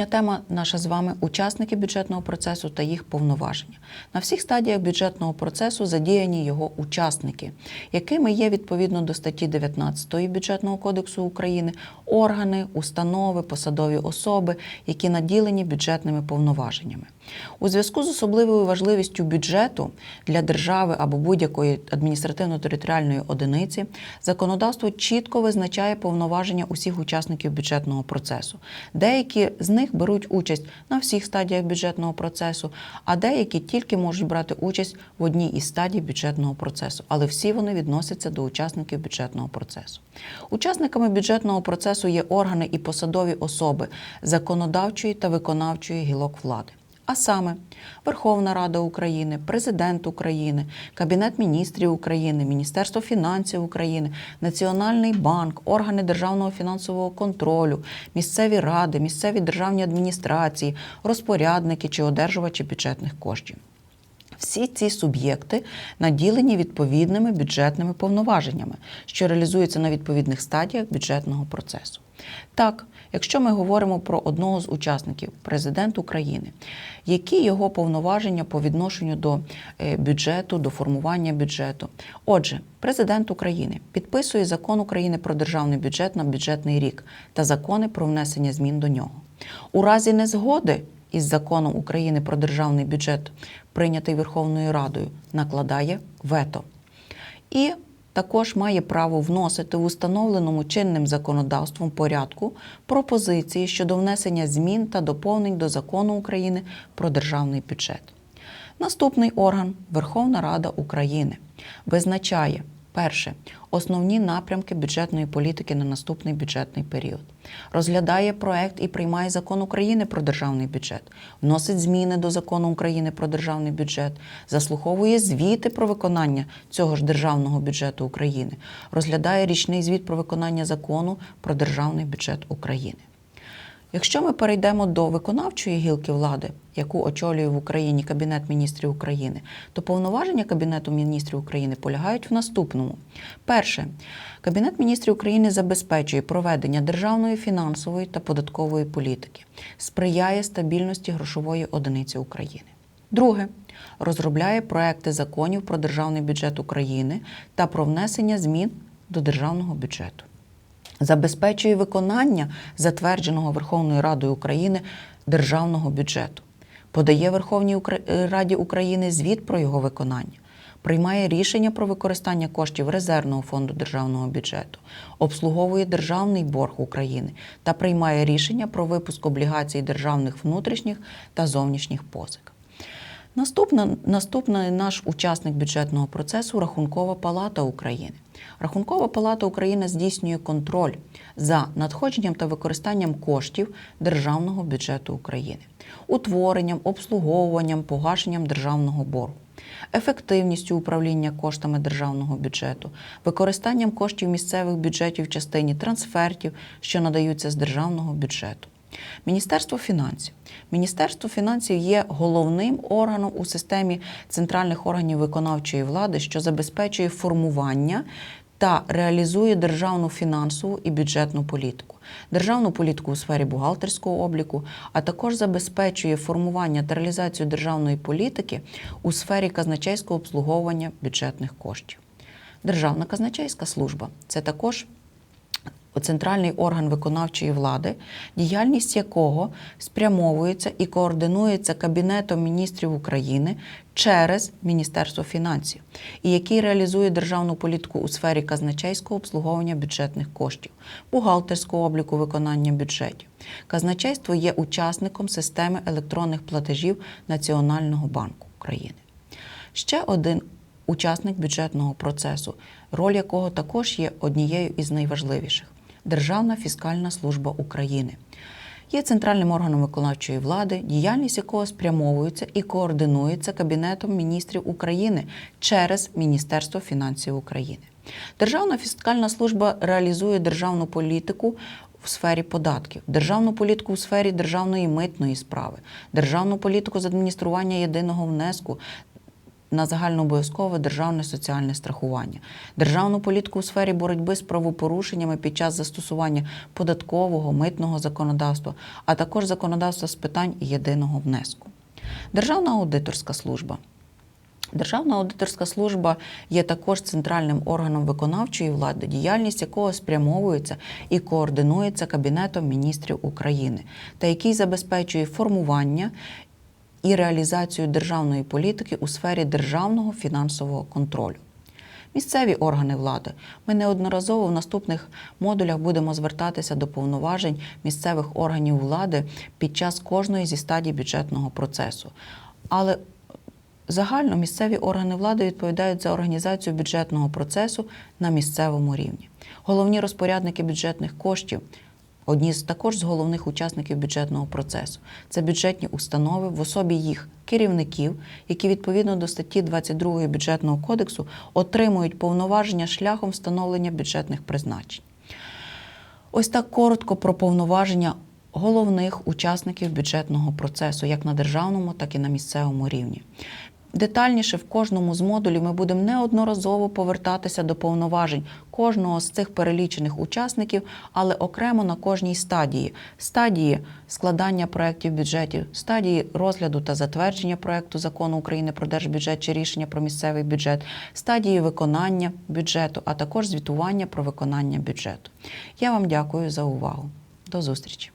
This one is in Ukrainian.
Сьогоднішня тема наша з вами учасники бюджетного процесу та їх повноваження. На всіх стадіях бюджетного процесу задіяні його учасники, якими є відповідно до статті 19 бюджетного кодексу України органи, установи, посадові особи, які наділені бюджетними повноваженнями. У зв'язку з особливою важливістю бюджету для держави або будь-якої адміністративно-територіальної одиниці законодавство чітко визначає повноваження усіх учасників бюджетного процесу. Деякі з них беруть участь на всіх стадіях бюджетного процесу, а деякі тільки можуть брати участь в одній із стадій бюджетного процесу, але всі вони відносяться до учасників бюджетного процесу. Учасниками бюджетного процесу є органи і посадові особи законодавчої та виконавчої гілок влади. А саме Верховна Рада України, Президент України, Кабінет міністрів України, Міністерство фінансів України, Національний банк, органи державного фінансового контролю, місцеві ради, місцеві державні адміністрації, розпорядники чи одержувачі бюджетних коштів. Всі ці суб'єкти наділені відповідними бюджетними повноваженнями, що реалізуються на відповідних стадіях бюджетного процесу. Так, якщо ми говоримо про одного з учасників, президент України, які його повноваження по відношенню до е, бюджету, до формування бюджету. Отже, президент України підписує закон України про державний бюджет на бюджетний рік та закони про внесення змін до нього. У разі незгоди із законом України про державний бюджет, прийнятий Верховною Радою, накладає вето. І також має право вносити в установленому чинним законодавством порядку пропозиції щодо внесення змін та доповнень до закону України про державний бюджет. Наступний орган Верховна Рада України визначає перше. Основні напрямки бюджетної політики на наступний бюджетний період, розглядає проект і приймає закон України про державний бюджет, вносить зміни до закону України про державний бюджет, заслуховує звіти про виконання цього ж державного бюджету України, розглядає річний звіт про виконання закону про державний бюджет України. Якщо ми перейдемо до виконавчої гілки влади, яку очолює в Україні Кабінет міністрів України, то повноваження Кабінету міністрів України полягають в наступному: перше, Кабінет міністрів України забезпечує проведення державної фінансової та податкової політики, сприяє стабільності грошової одиниці України. Друге, розробляє проекти законів про державний бюджет України та про внесення змін до державного бюджету забезпечує виконання затвердженого Верховною Радою України державного бюджету, подає Верховній Раді України звіт про його виконання, приймає рішення про використання коштів резервного фонду державного бюджету, обслуговує державний борг України та приймає рішення про випуск облігацій державних внутрішніх та зовнішніх позик. Наступна, наступний наш учасник бюджетного процесу Рахункова палата України. Рахункова палата України здійснює контроль за надходженням та використанням коштів державного бюджету України, утворенням, обслуговуванням, погашенням державного боргу, ефективністю управління коштами державного бюджету, використанням коштів місцевих бюджетів в частині трансфертів, що надаються з державного бюджету. Міністерство фінансів. Міністерство фінансів є головним органом у системі центральних органів виконавчої влади, що забезпечує формування та реалізує державну фінансову і бюджетну політику, державну політику у сфері бухгалтерського обліку, а також забезпечує формування та реалізацію державної політики у сфері казначейського обслуговування бюджетних коштів. Державна казначейська служба це також центральний орган виконавчої влади, діяльність якого спрямовується і координується Кабінетом міністрів України через Міністерство фінансів, і який реалізує державну політику у сфері казначейського обслуговування бюджетних коштів, бухгалтерського обліку виконання бюджетів. Казначейство є учасником системи електронних платежів Національного банку України. Ще один учасник бюджетного процесу, роль якого також є однією із найважливіших Державна фіскальна служба України. Є центральним органом виконавчої влади, діяльність якого спрямовується і координується Кабінетом міністрів України через Міністерство фінансів України. Державна фіскальна служба реалізує державну політику в сфері податків, державну політику в сфері державної митної справи, державну політику з адміністрування єдиного внеску, на загальнообов'язкове державне соціальне страхування, державну політику у сфері боротьби з правопорушеннями під час застосування податкового, митного законодавства, а також законодавства з питань єдиного внеску. Державна аудиторська служба. Державна аудиторська служба є також центральним органом виконавчої влади, діяльність якого спрямовується і координується Кабінетом міністрів України, та який забезпечує формування і реалізацію державної політики у сфері державного фінансового контролю. Місцеві органи влади. Ми неодноразово в наступних модулях будемо звертатися до повноважень місцевих органів влади під час кожної зі стадій бюджетного процесу. Але Загально місцеві органи влади відповідають за організацію бюджетного процесу на місцевому рівні. Головні розпорядники бюджетних коштів одні з також з головних учасників бюджетного процесу. Це бюджетні установи в особі їх керівників, які відповідно до статті 22 бюджетного кодексу отримують повноваження шляхом встановлення бюджетних призначень. Ось так коротко про повноваження головних учасників бюджетного процесу, як на державному, так і на місцевому рівні. Детальніше в кожному з модулів ми будемо неодноразово повертатися до повноважень кожного з цих перелічених учасників, але окремо на кожній стадії: стадії складання проєктів бюджетів, стадії розгляду та затвердження проєкту закону України про держбюджет чи рішення про місцевий бюджет, стадії виконання бюджету, а також звітування про виконання бюджету. Я вам дякую за увагу. До зустрічі!